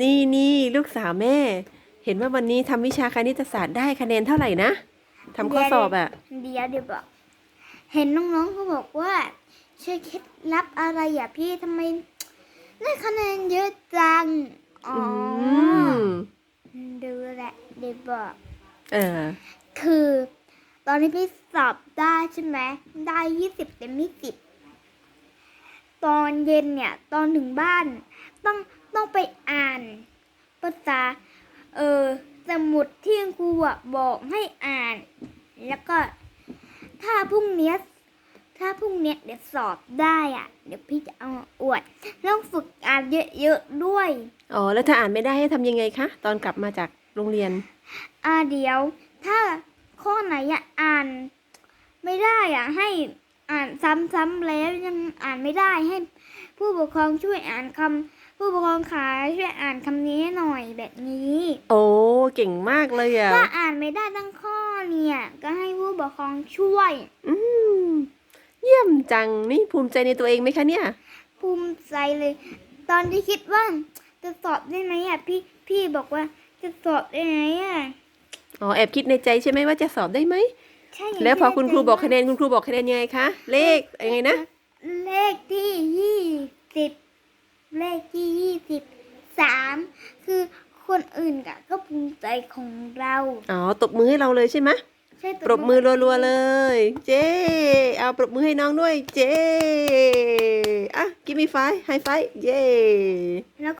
นี่นี่ลูกสาวแม่ เห็นว่าวันนี้ทำวิชาคณิตศาสตร์ได้คะแนนเท่าไหร่นะทำข้อสอบอะเดี๋ยวเดี๋ยวบอก เห็นน้องๆเขาบอกว่าช่วยเคล็ดลับอะไรอะพี่ทำไมได้คะแนนเยอะจังอ๋ออือมดูแหละเดี๋ยวบอก เออ คือ ตอนนี้พี่สอบได้ใช่ไหมได้ยี่สิบเต็มยี่สิบตอนเย็นเนี่ย ตอนถึงบ้าน ต้องต้องไปอ่าน ภาษาเออสมุดที่ครูอะบอกให้อ่าน แล้วก็ถ้าพรุ่งเนี้ยถ้าพรุ่งเนี้ยเดี๋ยวสอบได้อะ เดี๋ยวพี่จะเอามาอวดต้องฝึกอ่านเยอะๆด้วย อ๋อ แล้วถ้าอ่านไม่ได้ให้ทำยังไงคะ ตอนกลับมาจากโรงเรียน อ่าเดี๋ยว ถ้าข้อไหนอะอ่าน ไม่ได้อะให้อ่านซ้ำๆแล้วยังอ่านไม่ได้ให้ ผู้ปกครองช่วยอ่านคำ ผู้ปกครองขาช่วยอ่านคำนี้หน่อยแบบนี้ โอ้เก่งมากเลยอะถ้าอ่านไม่ได้ทั้งข้อเนี่ย ก็ให้ผู้ปกครองช่วย อืมเยี่ยมจังนี่ภูมิใจในตัวเองไหมคะเนี่ย ภูมิใจเลย ตอนที่คิดว่าจะสอบได้ไหมอะพี่พี่บอกว่าจะสอบได้ไหมอะอ๋อแอบคิดในใจใช่ไหมว่าจะสอบได้ไหมใช่ย่างแล้วพอที่คุณครูบอกคะแนนใจคุณครูบอกคะแนนยังไงคะเลขยังไงนะ เลขที่ยี่สิบเลขที่ยี่ สิบสามคือคนอื่นกะก็ภูมิใจของเราอ๋อตบมือให้เราเลยใช่ไหมใช่วปรบมือรัวๆเลย เจ๊เอาปรบมือให้น้องด้วย เจ๊อะ give me five high five เย้แล้ว